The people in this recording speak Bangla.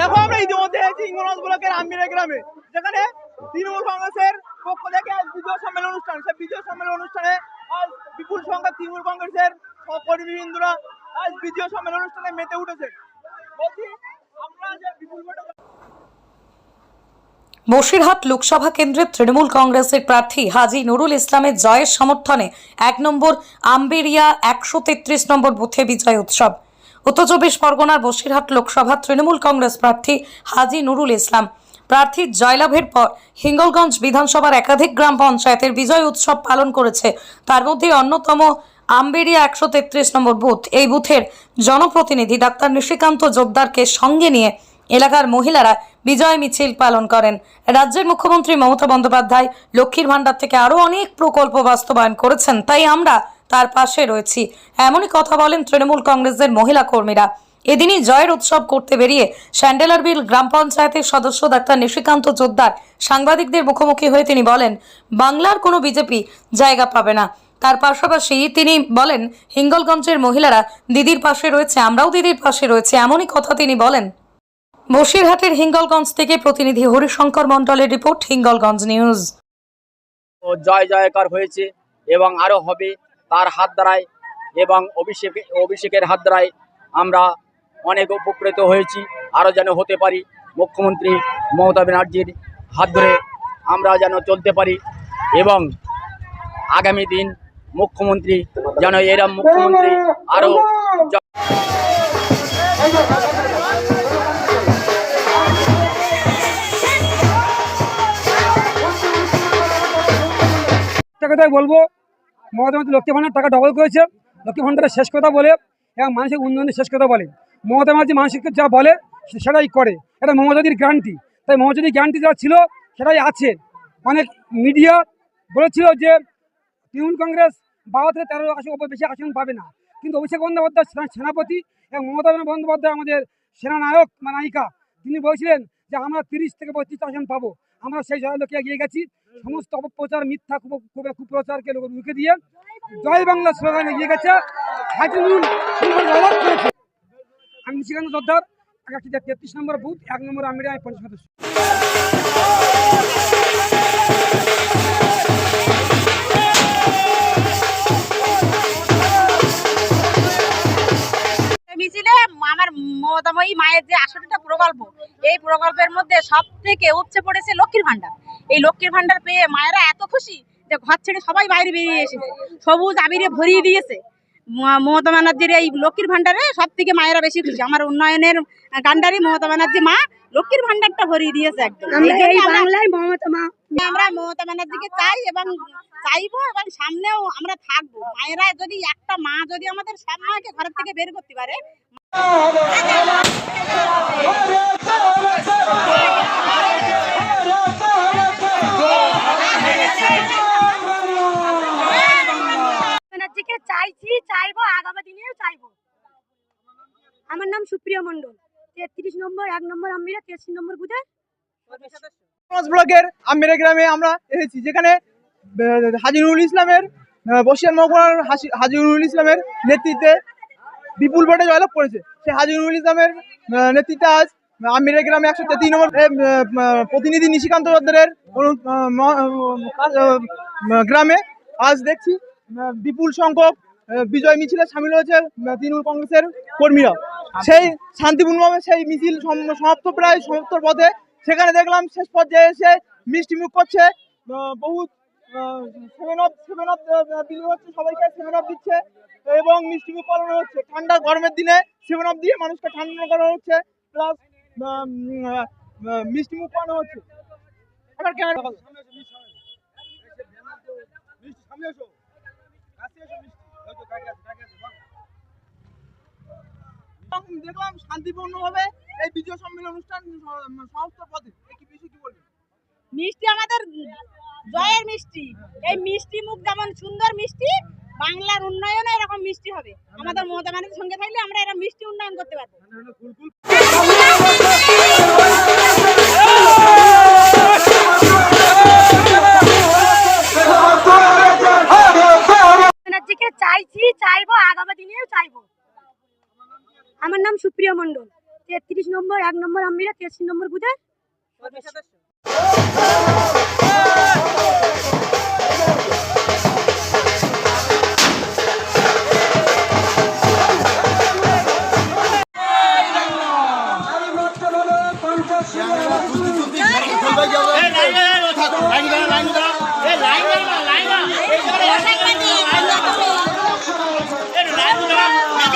দেখো, আমরা ইতিমধ্যে আছি ইংরেজ ব্লকের আমিরা গ্রামে, যেখানে তৃণমূল কংগ্রেসের পক্ষ থেকে বিজয় সম্মেলন অনুষ্ঠান, সেই বিজয় সম্মেলন অনুষ্ঠানে আজ বিপুল সংখ্যক তৃণমূল কংগ্রেসের কর্মীবৃন্দরা আজ বিজয় সম্মেলন অনুষ্ঠানে মেতে উঠেছে। বলছি, আমরা যে বিপুল বসিরহাট লোকসভা কেন্দ্রের তৃণমূল কংগ্রেসের প্রার্থী হাজি নুরুল ইসলামের জয়ের সমর্থনে এক নম্বর আম্বেরিয়া একশো তেত্রিশ নম্বর বুথে বিজয় উৎসব। উত্তর চব্বিশ পরগনার বসিরহাট লোকসভা তৃণমূল কংগ্রেস প্রার্থী হাজি নুরুল ইসলাম। প্রার্থীর জয়লাভের পর হিঙ্গলগঞ্জ বিধানসভার একাধিক গ্রাম পঞ্চায়েতের বিজয় উৎসব পালন করেছে। তার মধ্যে অন্যতম আম্বেরিয়া একশো তেত্রিশ নম্বর বুথ। এই বুথের জনপ্রতিনিধি ডাক্তার নিশিকান্ত জোদ্দারকে সঙ্গে নিয়ে এলাকার মহিলারা বিজয় মিছিল পালন করেন। রাজ্যের মুখ্যমন্ত্রী মমতা বন্দ্যোপাধ্যায় লক্ষ্মীর ভাণ্ডার থেকে আরও অনেক প্রকল্প বাস্তবায়ন করেছেন। তাই আমরা তার পাশে রয়েছি। এমনই কথা বলেন তৃণমূল কংগ্রেসের মহিলা কর্মীরা। এদিনই জয়ের উৎসব করতে বেরিয়ে স্যান্ডেলারবিল গ্রাম পঞ্চায়েতের সদস্য ডাক্তার নিশিকান্ত জোদ্দার সাংবাদিকদের মুখোমুখি হয়ে তিনি বলেন, বাংলার কোনো বিজেপি জায়গা পাবে না। তার পাশাপাশি তিনি বলেন, হিঙ্গলগঞ্জের মহিলারা দিদির পাশে রয়েছে, আমরাও দিদির পাশে রয়েছে। এমনই কথা তিনি বলেন। বসিরহাটের হিঙ্গলগঞ্জ থেকে প্রতিনিধি হরিশঙ্কর মণ্ডলের রিপোর্ট, হিঙ্গলগঞ্জ নিউজ। জয় জয়কার হয়েছে এবং আরও হবে। তার হাত দ্বারায় এবং অভিষেক, অভিষেকের হাত দ্বারায় আমরা অনেক উপকৃত হয়েছি। আরও যেন হতে পারি, মুখ্যমন্ত্রী মমতা ব্যানার্জির হাত ধরে আমরা যেন চলতে পারি এবং আগামী দিন মুখ্যমন্ত্রী যেন এরম মুখ্যমন্ত্রী আরও কথাই বলব মমতা লক্ষ্মী ভাণ্ডার টাকা ডবল করেছে। লক্ষ্মী ভাণ্ডারের শেষ কথা বলে এবং মানুষের উন্নয়নের শেষ কথা বলে। মমতা ব্যানার্জি মানুষকে যা বলে সেটাই করে। এটা মমতাদির গ্যারান্টি তাই মমতাদির গ্যারান্টি যা ছিল, সেটাই আছে। অনেক মিডিয়া বলেছিল যে তৃণমূল কংগ্রেস বারো থেকে তেরো আসন ওপর বেশি আসন পাবে না। কিন্তু অভিষেক বন্দ্যোপাধ্যায় সেনাপতি এবং মমতা বন্দ্যোপাধ্যায় আমাদের সেনানায়ক বা নায়িকা, তিনি বলছিলেন যে আমরা তিরিশ থেকে পঁয়ত্রিশ আসন পাবো। আমরা সেই জয়লোকে এগিয়ে গেছি। সমস্ত অপপ্রচার, মিথ্যা কুপ- কুপ- কুপ্রচারকে রুখে দিয়ে জয় বাংলা স্লোগান এগিয়ে গেছে। আমি নিশিকান্ত সর্দার একটি তেত্রিশ নম্বর বুথ, এক নম্বর আমি পঞ্চাশ সদস্য মিছিলে আমার মমতাময়ী মায়ের যে আষট্টিটা প্রকল্প, এই প্রকল্পের মধ্যে সব থেকে উপচে পড়েছে লক্ষ্মীর ভান্ডার এই লক্ষ্মীর ভান্ডার পেয়ে মায়েরা এত খুশি যে ঘর ছেড়ে সবাই বাইরে বেরিয়ে এসেছে। সবুজ আবিরে ভরিয়ে দিয়েছে। মমতা ব্যানার্জির এই লক্ষ্মীর ভান্ডারে সব থেকে মায়েরা বেশি খুশি। আমার উন্নয়নের গান্ডারি মমতা ব্যানার্জি মা লক্ষ্মীর ভান্ডারটা ভরিয়ে দিয়েছে একদম। আমরা- মমতা ব্যানার্জিকে চাই এবং চাইব এবং সামনেও আমরা থাকব। মায়েরা যদি একটা মা যদি আমাদের সব মাকে ঘরের থেকে বের করতে পারে চাইছি চাইব আগামী দিনেও চাইব। আমার নাম সুপ্রিয়া মণ্ডল। তেত্রিশ নম্বর এক নম্বর আমিরা তেত্রিশ নম্বর বুধে ইংরেজ ব্লকের আমিরা গ্রামে আমরা এসেছি যেখানে হাজিরুল ইসলামের বসিরহাট মহকুমার হাজিরুল ইসলামের নেতৃত্বে বিপুল ভোটে জয়লাভ করেছে। সেই হাজিরুল ইসলামের নেতৃত্বে আজ আমিরা গ্রামে একশো তেত্রিশ নম্বর প্রতিনিধি নিশিকান্ত আহ, গ্রামে আজ দেখছি বিপুল সংখ্যক বিজয় মিছিলে সামিল হয়েছে তৃণমূল কংগ্রেসের কর্মীরা। সেই শান্তিপূর্ণভাবে সেই মিছিল সমাপ্ত প্রায় সমাপ্তর পথে সেখানে দেখলাম শেষ পর্যায়ে এসে মিষ্টি মুখ করছে বহুত সেভেন আপ সেভেন আপ হচ্ছে, সবাইকে সেভেন দিচ্ছে, এবং মিষ্টি মুখ করানো হচ্ছে। ঠান্ডা গরমের দিনে সেভেন আপ দিয়ে মানুষকে ঠান্ডা করানো হচ্ছে প্লাস মিষ্টি মুখ করানো হচ্ছে। এবার ক্যামেরা এবং দেখলাম শান্তিপূর্ণভাবে এই বিজয় সম্মেলন অনুষ্ঠান সমাপ্ত পথে। কি বিষয় কি বলবেন? মিষ্টি আমাদের জয়ের মিষ্টি। এই মিষ্টি মুখ যেমন সুন্দর মিষ্টি বাংলার উন্নয়নে এরকম মিষ্টি হবে। আমাদের মমতা ব্যানার্জির সঙ্গে থাকলে আমরা এরকম মিষ্টি উন্নয়ন করতে পারব। আমার নাম সুপ্রিয়া মন্ডল তেত্রিশ নম্বর এক নম্বর আমি তেত্রিশ নম্বর বুঝে